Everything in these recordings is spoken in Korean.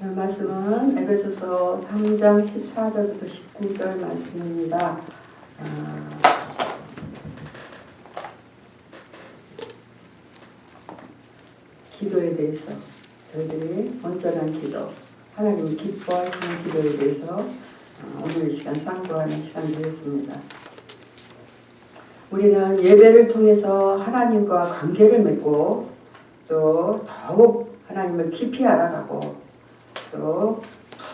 오늘 말씀은 에베소서 3장 14절부터 19절 말씀입니다. 아, 기도에 대해서 저희들이 온전한 기도, 하나님이 기뻐하시는 기도에 대해서 어, 오늘 이 시간 상고하는 시간이 되었습니다. 우리는 예배를 통해서 하나님과 관계를 맺고 또 더욱 하나님을 깊이 알아가고 또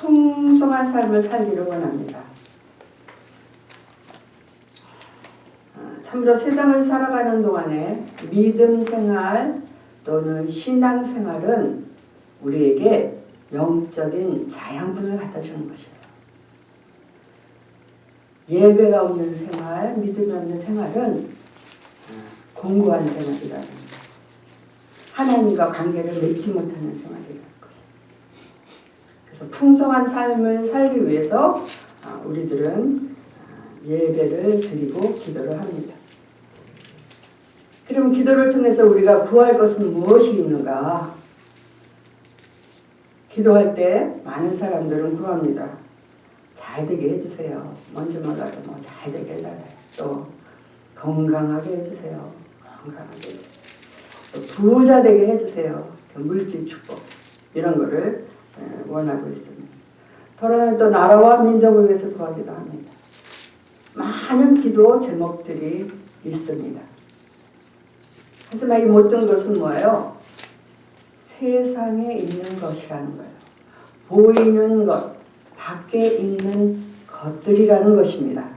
풍성한 삶을 살기를 원합니다. 아, 참으로 세상을 살아가는 동안에 믿음 생활 또는 신앙 생활은 우리에게 영적인 자양분을 갖다 주는 것이에요. 예배가 없는 생활, 믿음이 없는 생활은 공고한 생활이라는. 하나님과 관계를 맺지 못하는 거예요. 그래서 풍성한 삶을 살기 위해서 아, 우리들은 아, 예배를 드리고 기도를 합니다. 그럼 기도를 통해서 우리가 구할 것은 무엇이 있는가? 기도할 때 많은 사람들은 구합니다. 잘 되게 해주세요. 뭔지 몰라도 뭐 잘 되게 해달라요. 또 건강하게 해주세요. 건강하게 해주세요. 또 부자 되게 해주세요. 그 물질 축복 이런 거를 에, 원하고 있습니다. 더러는 또 나라와 민족을 위해서 구하기도 합니다. 많은 기도 제목들이 있습니다. 하지만 이 모든 것은 뭐예요? 세상에 있는 것이라는 거예요. 보이는 것, 밖에 있는 것들이라는 것입니다.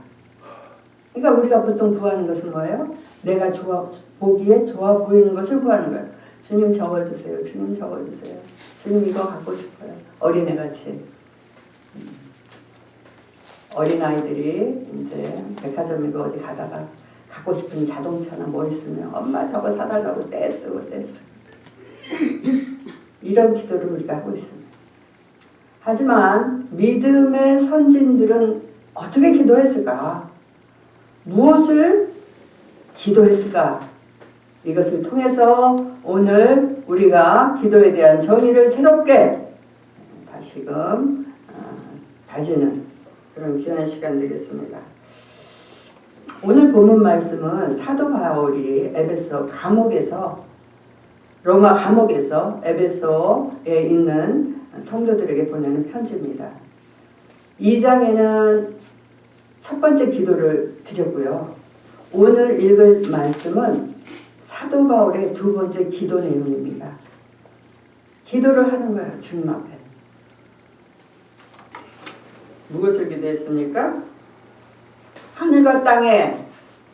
그러니까 우리가 보통 구하는 것은 뭐예요? 내가 좋아 보기에 좋아 보이는 것을 구하는 거예요. 주님 적어주세요. 주님 적어주세요. 주님 이거 갖고 싶어요. 어린애같이. 음. 어린아이들이 이제 백화점이고 어디 가다가 갖고 싶은 자동차나 뭐 있으면 엄마 저거 사달라고 떼쓰고 떼쓰고 이런 기도를 우리가 하고 있습니다. 하지만 믿음의 선진들은 어떻게 기도했을까? 무엇을 기도했을까? 이것을 통해서 오늘 우리가 기도에 대한 정의를 새롭게 다시금 어, 다지는 그런 귀한 시간 되겠습니다. 오늘 본문 말씀은 사도 바울이 에베소 감옥에서 로마 감옥에서 에베소에 있는 성도들에게 보내는 편지입니다. 2장에는 첫 번째 기도를 드렸고요. 오늘 읽을 말씀은 사도 바울의 두 번째 기도 내용입니다. 기도를 하는 거예요. 주님 앞에. 무엇을 기도했습니까? 하늘과 땅에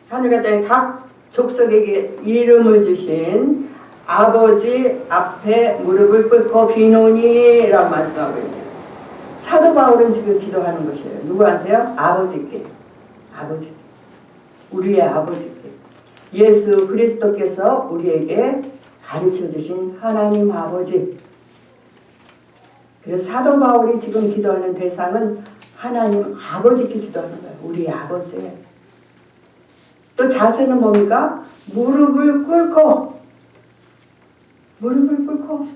하늘과 땅에 각 족속에게 이름을 주신 아버지 앞에 무릎을 꿇고 비노니라고 말씀하고 있네요. 사도 바울은 지금 기도하는 것이에요. 누구한테요? 아버지께. 아버지. 우리의 아버지께. 예수 그리스도께서 우리에게 가르쳐 주신 하나님 아버지. 그래서 사도 바울이 지금 기도하는 대상은 하나님 아버지께 기도하는 거예요. 우리 아버지. 또 자세는 뭡니까? 무릎을 꿇고 무릎을 꿇고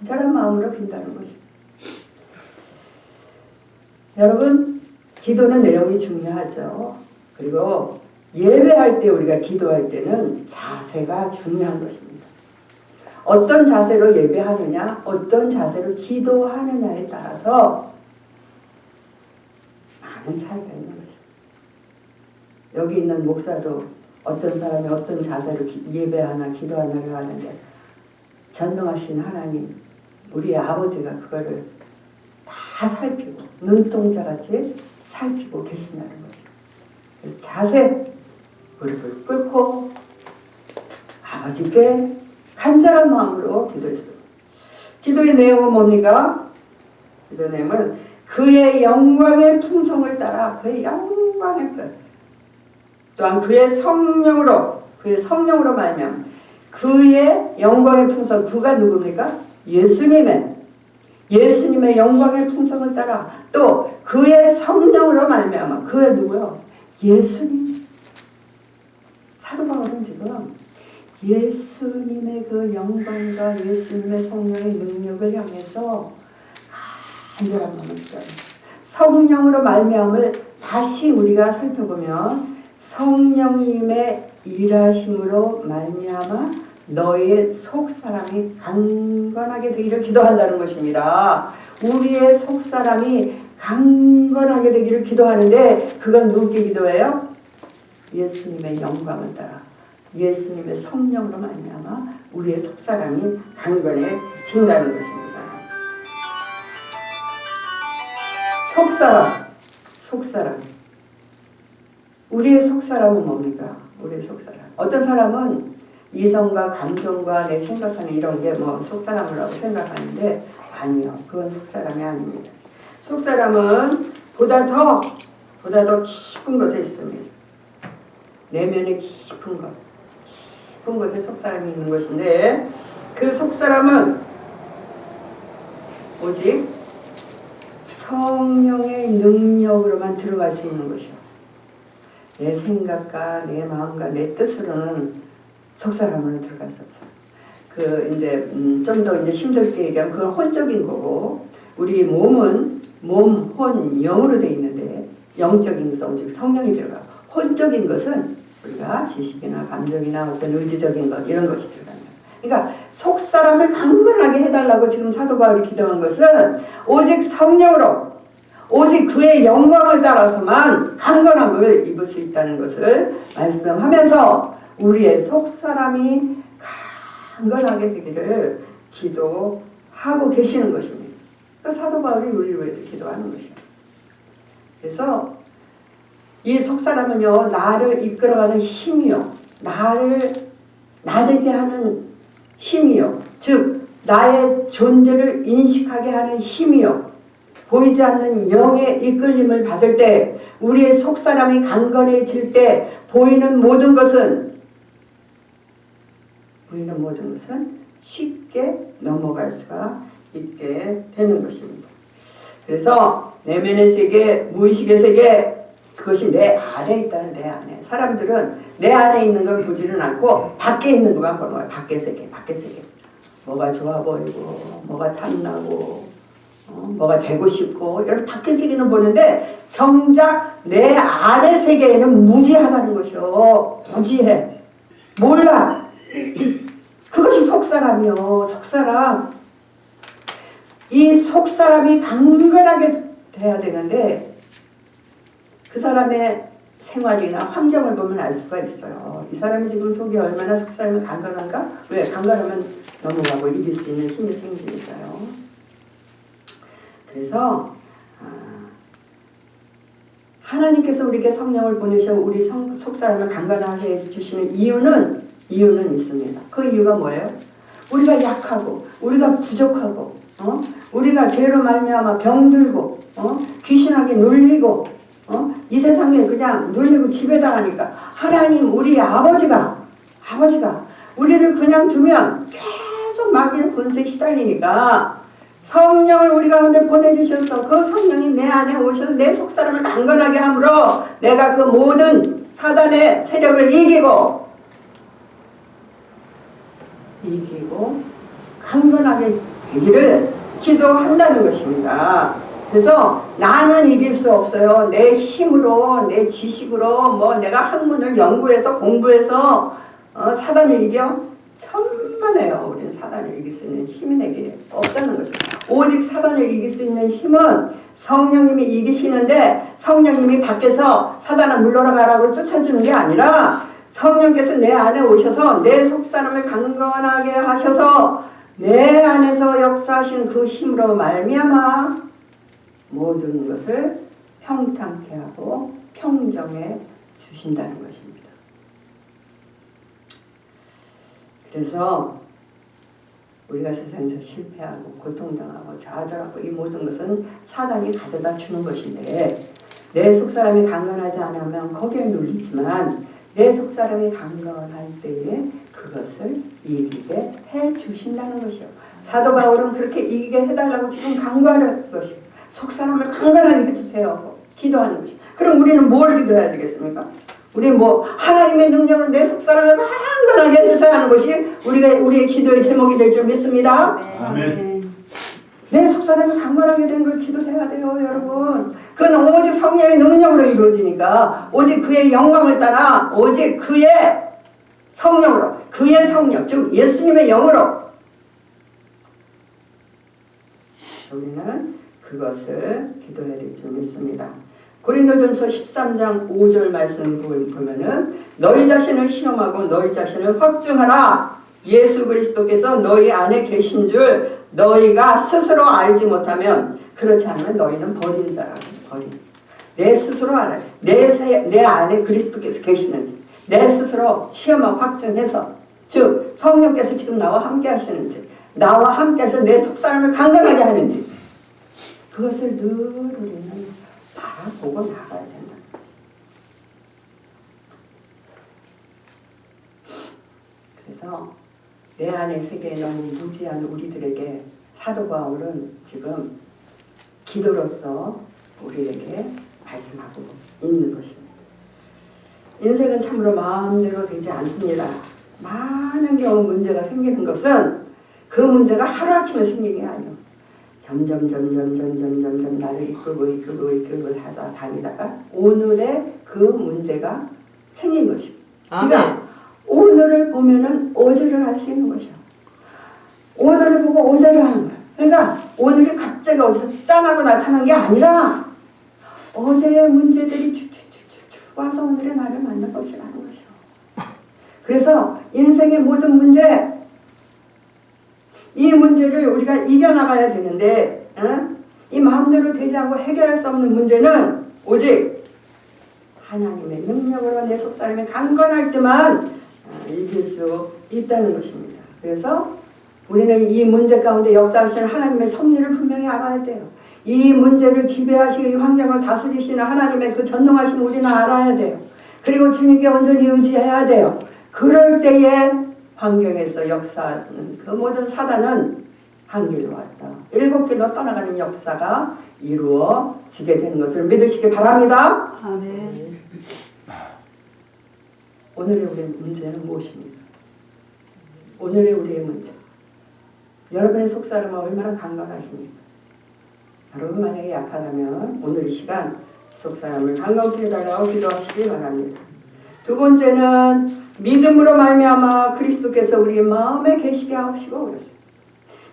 간절한 마음으로 빈다는 거죠. 여러분, 기도는 내용이 중요하죠. 그리고 예배할 때 우리가 기도할 때는 자세가 중요한 것입니다. 어떤 자세로 예배하느냐, 어떤 자세로 기도하느냐에 따라서 많은 차이가 있는 거죠. 여기 있는 목사도 어떤 사람이 어떤 자세로 기- 예배하나 기도하나를 하는데 전능하신 하나님, 우리 아버지가 그거를 다 살피고 눈동자같이 살피고 계신다는 거죠. 그래서 자세, 무릎을 꿇고 아버지께 간절한 마음으로 기도했어. 기도의 내용은 뭡니까? 기도 내용은 그의 영광의 풍성을 따라 그의 영광의 것 또한 그의 성령으로 그의 성령으로 말면 그의 영광의 풍성 그가 누굽니까? 예수님의 예수님의 영광의 풍성을 따라 또 그의 성령으로 말미암아 그의 누구요? 예수님 사도 바울은 지금 예수님의 그 영광과 예수님의 성령의 능력을 향해서 간절한 마음을 기도하는 성령으로 말미암을 다시 우리가 살펴보면 성령님의 일하심으로 말미암아 너의 속 사람이 강건하게 되기를 기도한다는 것입니다. 우리의 속 사람이 강건하게 되기를 기도하는데 그건 누구께 기도해요? 예수님의 영광을 따라 예수님의 성령으로 말미암아 우리의 속 사람이 강건해진다는 것입니다. 속 사람, 속 사람. 우리의 속 사람은 뭡니까? 우리의 속 사람. 어떤 사람은 이성과 감정과 내 생각하는 이런 게 뭐 속 사람이라고 생각하는데 아니요. 그건 속 사람이 아닙니다. 속 사람은 보다 더 보다 더 깊은 것에 있습니다. 내면의 깊은 것, 깊은 곳에 속 사람이 있는 것인데 그 속 사람은 오직 성령의 능력으로만 들어갈 수 있는 것이요. 내 생각과 내 마음과 내 뜻으로는 속 사람으로 들어갈 수 없어요. 그 이제 음, 좀더 이제 심도있게 얘기하면 그건 혼적인 거고 우리 몸은 몸, 혼, 영으로 돼 있는데 영적인 것은 오직 성령이 들어가. 혼적인 것은 우리가 지식이나 감정이나 어떤 의지적인 것 이런 것이 들어간다. 그러니까 속 사람을 강건하게 해달라고 지금 사도 바울이 기도한 것은 오직 성령으로 오직 그의 영광을 따라서만 강건함을 입을 수 있다는 것을 말씀하면서 우리의 속 사람이 강건하게 되기를 기도하고 계시는 것입니다. 그 사도 바울이 우리를 위해서 기도하는 것이에요. 그래서 이 속사람은요 나를 이끌어가는 힘이요. 나를 나되게 하는 힘이요. 즉 나의 존재를 인식하게 하는 힘이요. 보이지 않는 영의 이끌림을 받을 때 우리의 속사람이 강건해질 때 보이는 모든 것은 보이는 모든 것은 쉽게 넘어갈 수가 있게 되는 것입니다. 그래서 내면의 세계, 무의식의 세계 그것이 내 안에 있다는 내 안에. 사람들은 내 안에 있는 걸 보지는 않고 밖에 있는 것만 보는 거야. 밖의 세계, 밖의 세계. 뭐가 좋아 보이고, 뭐가 탐나고, 어, 뭐가 되고 싶고 이런 밖의 세계는 보는데 정작 내 안의 세계에는 무지하다는 것이요. 무지해. 몰라. 그것이 속사람이요. 속사람. 이 속사람이 강건하게 돼야 되는데 그 사람의 생활이나 환경을 보면 알 수가 있어요. 이 사람이 지금 속이 얼마나 속사람이 강건한가? 왜? 강건하면 넘어가고 이길 수 있는 힘이 생기니까요. 그래서 아, 하나님께서 우리에게 성령을 보내셔 우리 성, 속사람을 강건하게 해주시는 이유는 이유는 있습니다. 그 이유가 뭐예요? 우리가 약하고 우리가 부족하고 어? 우리가 죄로 말미암아 병들고 어? 귀신하게 눌리고 어? 이 세상에 그냥 눌리고 지배당하니까 하나님 우리 아버지가 아버지가 우리를 그냥 두면 계속 마귀의 권세에 시달리니까 성령을 우리 가운데 보내주셔서 그 성령이 내 안에 오셔서 내 속사람을 강건하게 함으로 내가 그 모든 사단의 세력을 이기고 이기고 강건하게 되기를 기도한다는 것입니다. 그래서 나는 이길 수 없어요. 내 힘으로, 내 지식으로, 뭐 내가 학문을 연구해서 공부해서 어, 사단을 이겨? 천만에요. 우리는 사단을 이길 수 있는 힘이 내게 없다는 거죠. 오직 사단을 이길 수 있는 힘은 성령님이 이기시는데 성령님이 밖에서 사단을 물러나 가라고 쫓아주는 게 아니라 성령께서 내 안에 오셔서 내 속사람을 강건하게 하셔서 내 안에서 역사하신 그 힘으로 말미암아 모든 것을 평탄케 하고 평정해 주신다는 것입니다. 그래서 우리가 세상에서 실패하고 고통당하고 좌절하고 이 모든 것은 사단이 가져다 주는 것인데 내 속사람이 강건하지 않으면 거기에 눌리지만 내 속사람이 강건할 때에 그것을 이기게 해 주신다는 것이요. 사도 바울은 그렇게 이기게 해달라고 지금 강구하는 것이요. 속사람을 강건하게 해주세요. 기도하는 것이. 그럼 우리는 뭘 기도해야 되겠습니까? 우리 뭐 하나님의 능력으로 내 속사람을 강건하게 해주셔야 하는 것이 우리가 우리의 기도의 제목이 될 줄 믿습니다. 아멘. 내 속사람을 강건하게 되는 걸 기도해야 돼요, 여러분. 그건 오직 성령의 능력으로 이루어지니까 오직 그의 영광을 따라 오직 그의 성령으로 그의 성령 즉 예수님의 영으로 우리는 그것을 기도해야 될 줄 믿습니다. 고린도전서 13장 5절 말씀 보면은 너희 자신을 시험하고 너희 자신을 확증하라. 예수 그리스도께서 너희 안에 계신 줄 너희가 스스로 알지 못하면 그렇지 않으면 너희는 버린 자라. 버린. 자. 내 스스로 알아. 내, 세- 내 안에 그리스도께서 계시는지 내 스스로 시험하고 확증해서 즉 성령께서 지금 나와 함께 하시는지 나와 함께 해서 내 속사람을 강건하게 하는지 그것을 늘 우리는 바라보고 나가야 된다. 그래서 내 안의 너무 무지한 우리들에게 사도 바울은 지금 기도로서 우리에게 말씀하고 있는 것입니다. 인생은 참으로 마음대로 되지 않습니다. 많은 경우 문제가 생기는 것은 그 문제가 하루아침에 생긴 게 아니에요. 점점 점점 점점 점점 나를 이끌고 이끌고 이끌고 하다 다니다가 오늘의 그 문제가 생긴 것이요. 그러니까 오늘을 보면은 어제를 할 수 있는 것이요. 오늘을 보고 어제를 하는 거야. 그러니까 오늘이 갑자기 어디서 짠하고 나타난 게 아니라 어제의 문제들이 쭉쭉쭉쭉 와서 오늘의 나를 만난 것이라는 것이요. 그래서 인생의 모든 문제 이 문제를 우리가 이겨나가야 되는데 어? 이 마음대로 되지 않고 해결할 수 없는 문제는 오직 하나님의 능력으로 내 속사람이 강건할 때만 어, 이길 수 있다는 것입니다. 그래서 우리는 이 문제 가운데 역사하시는 하나님의 섭리를 분명히 알아야 돼요. 이 문제를 지배하시고 이 환경을 다스리시는 하나님의 그 전능하신 우리는 알아야 돼요. 그리고 주님께 온전히 의지해야 돼요. 그럴 때에 환경에서 역사하는 그 모든 사단은 한 길로 왔다. 일곱 길로 떠나가는 역사가 이루어지게 되는 것을 믿으시기 바랍니다. 아멘. 오늘의 우리의 문제는 무엇입니까? 오늘의 우리의 문제. 여러분의 속사람은 얼마나 강건하십니까? 여러분 만약에 약하다면 오늘 이 시간 속사람을 강건케 해달라고 기도하시기 바랍니다. 두 번째는 믿음으로 말미암아 그리스도께서 우리 마음에 계시게 하옵시고 그랬어요.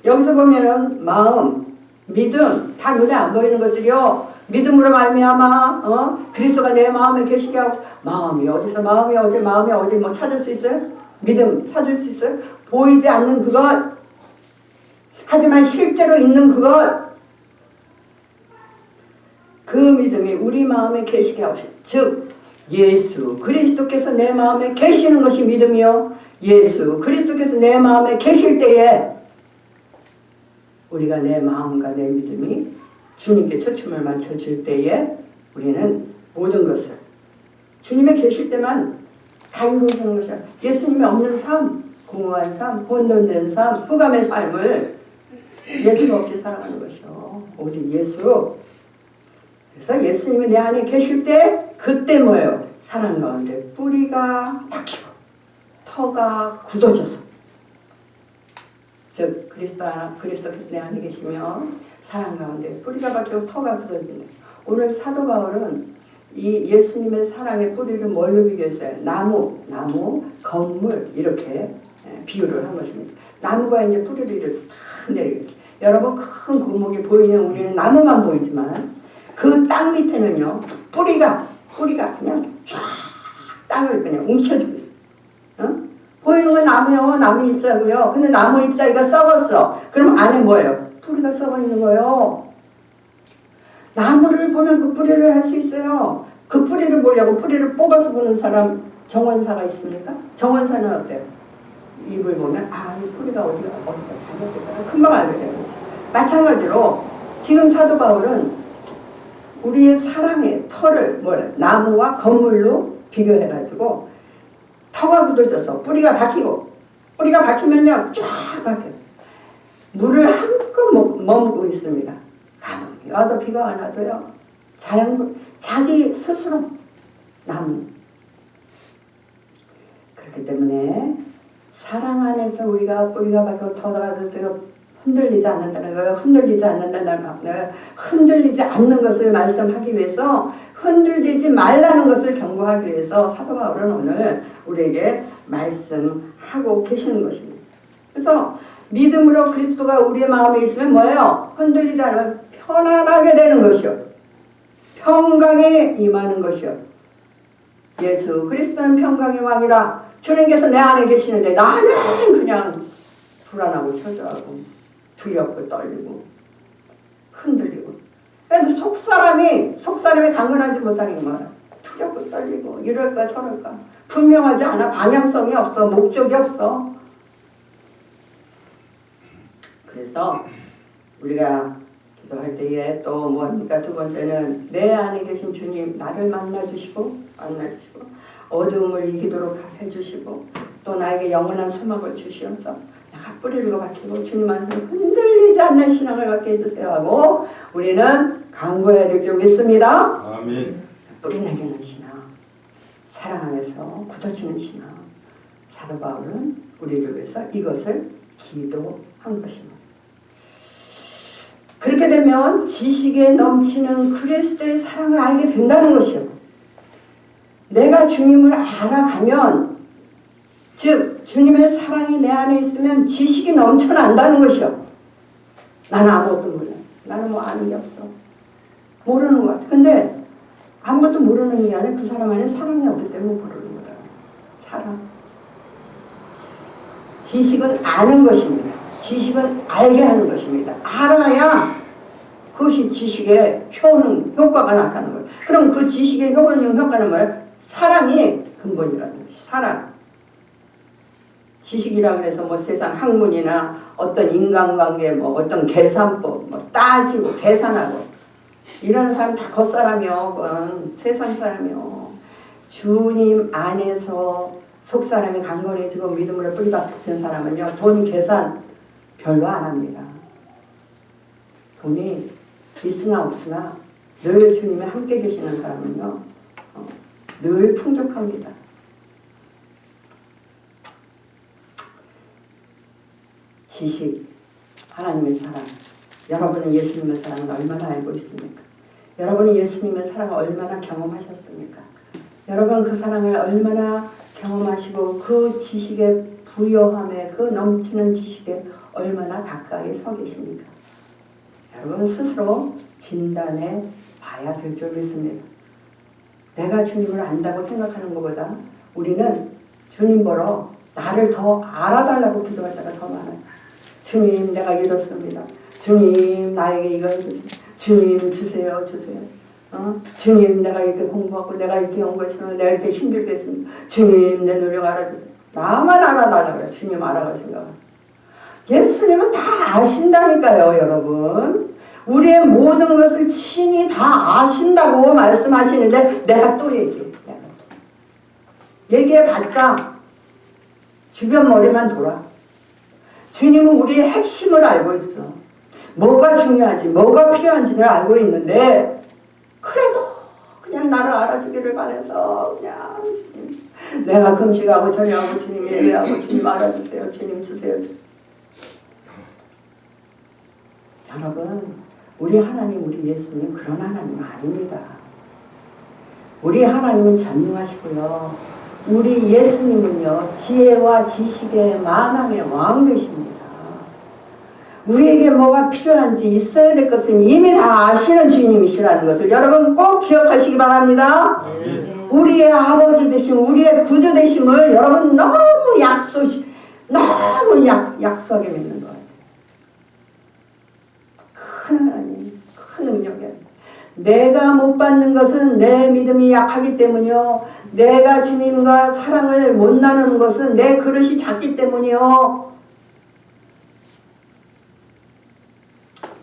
여기서 보면 마음, 믿음 다 눈에 안 보이는 것들이요. 믿음으로 말미암아 어? 그리스도가 내 마음에 계시게 하고 마음이 어디서 마음이 어디 마음이 어디 뭐 찾을 수 있어요? 믿음 찾을 수 있어요? 보이지 않는 그것 하지만 실제로 있는 그것 그 믿음이 우리 마음에 계시게 하옵시고 즉 예수 그리스도께서 내 마음에 계시는 것이 믿음이요 예수 그리스도께서 내 마음에 계실 때에 우리가 내 마음과 내 믿음이 주님께 초점을 맞춰줄 때에 우리는 모든 것을 주님에 계실 때만 다 이루어지는 것이 야. 예수님이 없는 삶, 공허한 삶, 혼돈된 삶, 흑암의 삶을 예수가 없이 살아가는 것이요. 오직 예수. 그래서 예수님이 내 안에 계실 때 그때 뭐예요? 사랑 가운데 뿌리가 박히고 터가 굳어져서 즉 그리스도 그리스도께서 내 안에 계시면 사랑 가운데 뿌리가 박히고 터가 굳어진다. 오늘 사도 바울은 이 예수님의 사랑의 뿌리를 뭘로 비교했어요? 나무, 나무, 건물 이렇게 예, 비유를 한 것입니다. 나무가 이제 뿌리를 이렇게 탁 내리겠어요. 여러분 큰 고목이 보이는 우리는 나무만 보이지만 그 땅 밑에는요 뿌리가 뿌리가 그냥 쫙 땅을 그냥 움켜쥐고 있어요. 어? 보이는 건 나무요, 나무 잎사고요. 근데 나무 잎사귀가 썩었어. 그럼 안에 뭐예요? 뿌리가 썩어 있는 거예요. 나무를 보면 그 뿌리를 할 수 있어요. 그 뿌리를 보려고 뿌리를 뽑아서 보는 사람 정원사가 있습니까? 정원사는 어때요? 잎을 보면 아, 이 뿌리가 어디가 어디가 잘못됐구나 금방 알게 되는 거죠. 마찬가지로 지금 사도 바울은 우리의 사랑의 터를 뭐래? 나무와 건물로 비교해가지고 터가 굳어져서 뿌리가 박히고 뿌리가 박히면요 쫙 박혀 물을 한껏 먹- 머무고 있습니다. 가만히 와도 비가 안 와도요. 자연 자기 스스로 나무. 그렇기 때문에 사랑 안에서 우리가 뿌리가 박혀 터져가지고 제가 흔들리지 않는다는 거예요. 흔들리지 않는다는 거예요. 흔들리지 않는 것을 말씀하기 위해서 흔들리지 말라는 것을 경고하기 위해서 사도 바울은 오늘 우리에게 말씀하고 계시는 것입니다. 그래서 믿음으로 그리스도가 우리의 마음에 있으면 뭐예요? 흔들리지 않으면 편안하게 되는 것이요. 평강에 임하는 것이요. 예수 그리스도는 평강의 왕이라 주님께서 내 안에 계시는데 나는 그냥 불안하고 초조하고 두렵고 떨리고 흔들리고. 속 사람이 속 사람이 강건하지 못하는 거야. 두렵고 떨리고 이럴까 저럴까. 분명하지 않아. 방향성이 없어. 목적이 없어. 그래서 우리가 기도할 때에 또 뭡니까? 두 번째는 내 안에 계신 주님 나를 만나 주시고 만나 주시고 어두움을 이기도록 해주시고 또 나에게 영원한 소망을 내가 뿌리를 박히고 주님 안에 흔들리지 않는 신앙을 갖게 해주세요 하고 우리는 강구해야 될 줄 믿습니다. 아멘. 뿌리 내리는 신앙, 사랑 안에서 굳어지는 신앙. 사도 바울은 우리를 위해서 이것을 기도한 것입니다. 그렇게 되면 지식에 넘치는 그리스도의 사랑을 알게 된다는 것이요. 내가 주님을 알아가면, 즉 주님의 사랑이 내 안에 있으면 지식이 넘쳐난다는 것이요. 나는 아무것도 몰라. 나는 뭐 아는 게 없어. 모르는 것 같아. 근데 아무것도 모르는 게 아니라 그 사람 안에 사랑이 없기 때문에 모르는 거다. 사랑. 지식은 아는 것입니다. 지식은 알게 하는 것입니다. 알아야 그것이 지식의 효능, 효과가 나타나는 거예요. 그럼 그 지식의 효능, 효과는 뭐예요? 사랑이 근본이라는 것이 사랑. 지식이라고 해서 뭐 세상 학문이나 어떤 인간관계, 뭐 어떤 계산법, 뭐 따지고 계산하고 이런 사람 다 겉사람이요. 그건 세상 사람이요. 주님 안에서 속 사람이 강건해지고 믿음으로 뿌리박힌 사람은요. 돈 계산 별로 안 합니다. 돈이 있으나 없으나 늘 주님이 함께 계시는 사람은요. 어, 늘 풍족합니다. 지식, 하나님의 사랑. 여러분은 예수님의 사랑을 얼마나 알고 있습니까? 여러분은 예수님의 사랑을 얼마나 경험하셨습니까? 여러분 그 사랑을 얼마나 경험하시고 그 지식의 부여함에 그 넘치는 지식에 얼마나 가까이 서 계십니까? 여러분 스스로 진단해 봐야 될 줄 믿습니다. 내가 주님을 안다고 생각하는 것보다 우리는 주님 보러 나를 더 알아달라고 기도할 때가 더 많아요. 주님 내가 이렇습니다. 주님 나에게 이거 해주세요. 주님 주세요 주세요. 어? 주님 내가 이렇게 공부하고 내가 이렇게 연구했으면 내가 이렇게 힘들게 했습니다. 주님 내 노력 알아주세요. 나만 알아달라고 그래. 주님 알아갈 생각. 예수님은 다 아신다니까요 여러분. 우리의 모든 것을 친히 다 아신다고 말씀하시는데 내가 또 얘기해. 내가 또. 얘기해봤자 주변 머리만 돌아. 주님은 우리의 핵심을 알고 있어. 뭐가 중요하지, 뭐가 필요한지를 알고 있는데, 그래도 그냥 나를 알아주기를 바래서, 그냥, 내가 금식하고 전혀하고 주님 예배하고 주님 알아주세요. 주님 주세요. 여러분, 우리 하나님, 우리 예수님 그런 하나님 아닙니다. 우리 하나님은 전능하시고요. 우리 예수님은요, 지혜와 지식의 만왕의 왕 되십니다. 우리에게 뭐가 필요한지 있어야 될 것은 이미 다 아시는 주님이시라는 것을 여러분 꼭 기억하시기 바랍니다. 우리의 아버지 되심, 우리의 구주 되심을 여러분 너무 약소, 너무 약, 약소하게 믿는 것 같아요. 큰 하나님. 내가 못 받는 것은 내 믿음이 약하기 때문이요. 내가 주님과 사랑을 못 나누는 것은 내 그릇이 작기 때문이요.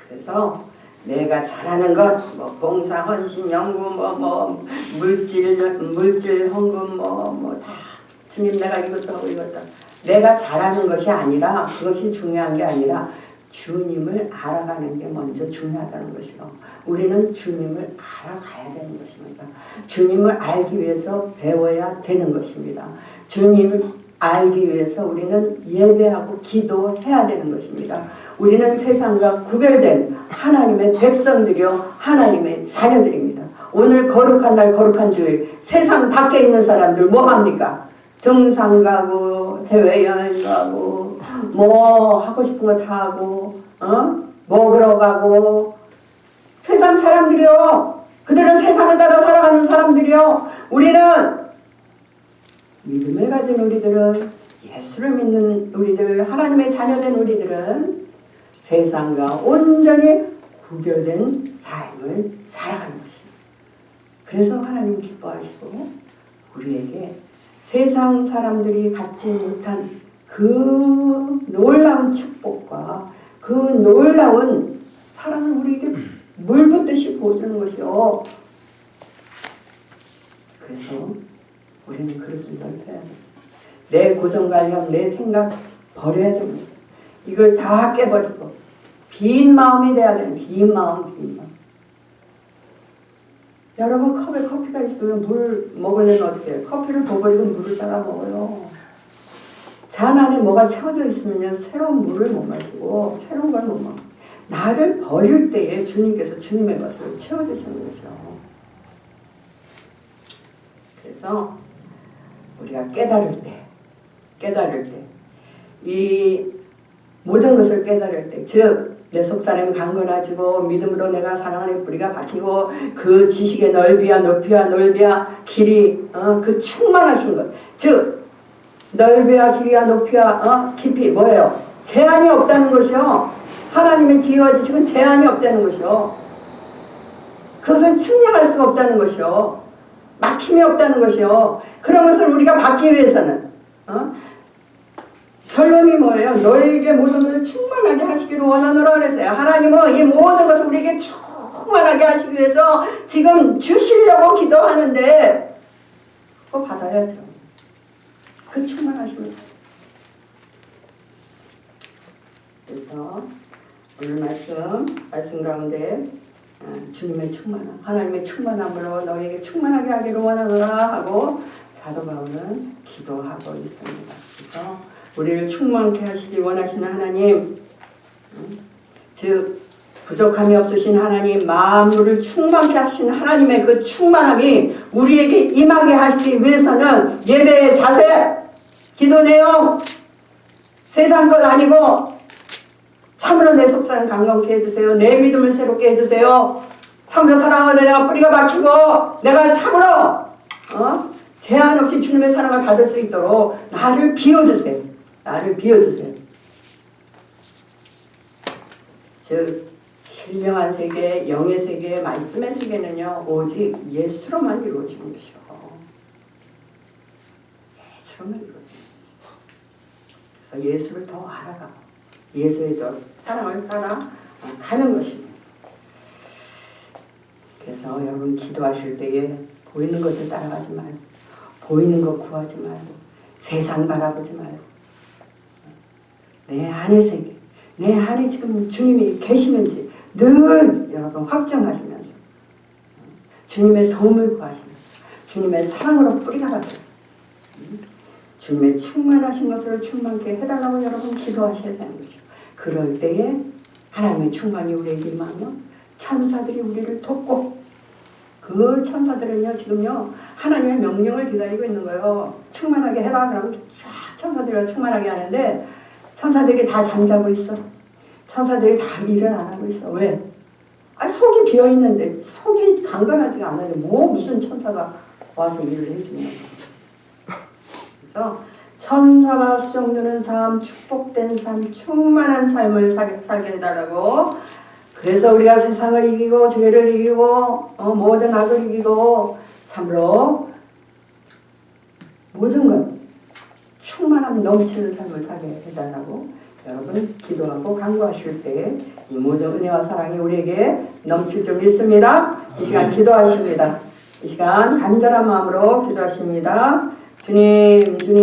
그래서 내가 잘하는 것, 뭐 봉사, 헌신, 연구, 뭐, 뭐 물질, 물질, 헌금, 뭐, 뭐 다 주님 내가 이것도 하고 이것도. 내가 잘하는 것이 아니라 그것이 중요한 게 아니라 주님을 알아가는 게 먼저 중요하다는 것이요. 우리는 주님을 알아가야 되는 것입니다. 주님을 알기 위해서 배워야 되는 것입니다. 주님 알기 위해서 우리는 예배하고 기도해야 되는 것입니다. 우리는 세상과 구별된 하나님의 백성들이요 하나님의 자녀들입니다. 오늘 거룩한 날 거룩한 주일 세상 밖에 있는 사람들 뭐 합니까? 등산 가고 해외여행 가고 뭐 하고 싶은 거 다 하고 어? 먹으러 가고 세상 사람들이요 그들은 세상을 따라 살아가는 사람들이요 우리는 믿음을 가진 우리들은 예수를 믿는 우리들 하나님의 자녀된 우리들은 세상과 온전히 구별된 삶을 살아가는 것입니다. 그래서 하나님 기뻐하시고 우리에게 세상 사람들이 갖지 못한 그 놀라운 축복과 그 놀라운 사랑을 우리에게 물붓듯이 부어주는 것이요. 그래서 우리는 그릇을 넓혀야 돼. 내 고정관념, 내 생각 버려야 됩니다. 이걸 다 깨버리고 빈 마음이 돼야 되는 빈 마음, 빈 마음. 여러분 컵에 커피가 있으면 물 먹으려면 어떻게 해요? 커피를 버버리고 물을 따라 먹어요. 잔 안에 뭐가 채워져 있으면 새로운 물을 못 마시고 새로운 걸 못 먹어. 나를 버릴 때에 주님께서 주님의 것을 채워주시는 거죠. 그래서 우리가 깨달을 때, 깨달을 때, 이 모든 것을 깨달을 때, 즉, 내 속사람이 강건해지고 믿음으로 내가 사랑하는 뿌리가 박히고 그 지식의 넓이야 높이야 넓이야 길이 어, 그 충만하신 것, 즉 넓이야 길이야 높이야 어, 깊이 뭐예요? 제한이 없다는 것이요. 하나님의 지혜와 지식은 제한이 없다는 것이요. 그것은 측량할 수가 없다는 것이요. 막힘이 없다는 것이요. 그런 것을 우리가 받기 위해서는 어? 결론이 뭐예요? 너에게 모든 것을 충만하게 하시기를 원하노라 그랬어요. 하나님은 이 모든 것을 우리에게 충만하게 하시기 위해서 지금 주시려고 기도하는데 그거 받아야죠. 그 충만하심을. 그래서 오늘 말씀 말씀 가운데 어, 주님의 충만함, 하나님의 충만함으로 너에게 충만하게 하기를 원하노라 하고 사도 바울은 기도하고 있습니다. 그래서 우리를 충만케 하시기 원하시는 하나님, 음, 즉 부족함이 없으신 하나님, 만물을 충만케 하시는 하나님의 그 충만함이 우리에게 임하게 하기 위해서는 예배의 자세, 기도 내용, 세상 것 아니고 참으로 내 속사는 강건케 해주세요. 내 믿음을 새롭게 해주세요. 참으로 사랑하는 내가 뿌리가 박히고 내가 참으로 어? 제한 없이 주님의 사랑을 받을 수 있도록 나를 비워주세요. 나를 비워주세요. 즉 신령한 세계, 영의 세계, 말씀의 세계는요 오직 예수로만 이루어지는 것이요. 예수로만 이루어지는. 그래서 예수를 더 알아가고 예수의 더 사랑을 따라 가는 것입니다. 그래서 여러분 기도하실 때에 보이는 것을 따라가지 말고 보이는 것 구하지 말고 세상 바라보지 말고 내 안의 세계 내 안에 지금 주님이 계시는지 늘 여러분 확정하시면서 주님의 도움을 구하시면서 주님의 사랑으로 뿌리가 박혀서 주님의 충만하신 것을 충만케 해달라고 여러분 기도하셔야 되는 거죠. 그럴 때에 하나님의 충만이 우리에게 임하면 천사들이 우리를 돕고 그 천사들은요 지금요 하나님의 명령을 기다리고 있는 거예요. 충만하게 해라 그러면 쫙 천사들이 충만하게 하는데 천사들이 다 잠자고 있어. 천사들이 다 일을 안 하고 있어. 왜? 아 속이 비어 있는데 속이 강건하지가 않아요. 뭐 무슨 천사가 와서 일을 해주냐. 그래서 천사가 수정되는 삶, 축복된 삶, 충만한 삶을 살게, 해달라고. 그래서 우리가 세상을 이기고 죄를 이기고 어, 모든 악을 이기고 참으로 모든 것 충만함 넘치는 삶을 살게 해달라고 여러분 기도하고 간구하실 때 이 모든 은혜와 사랑이 우리에게 넘칠 줄 믿습니다. 이 시간 기도하십니다. 이 시간 간절한 마음으로 기도하십니다. 주님, 주님.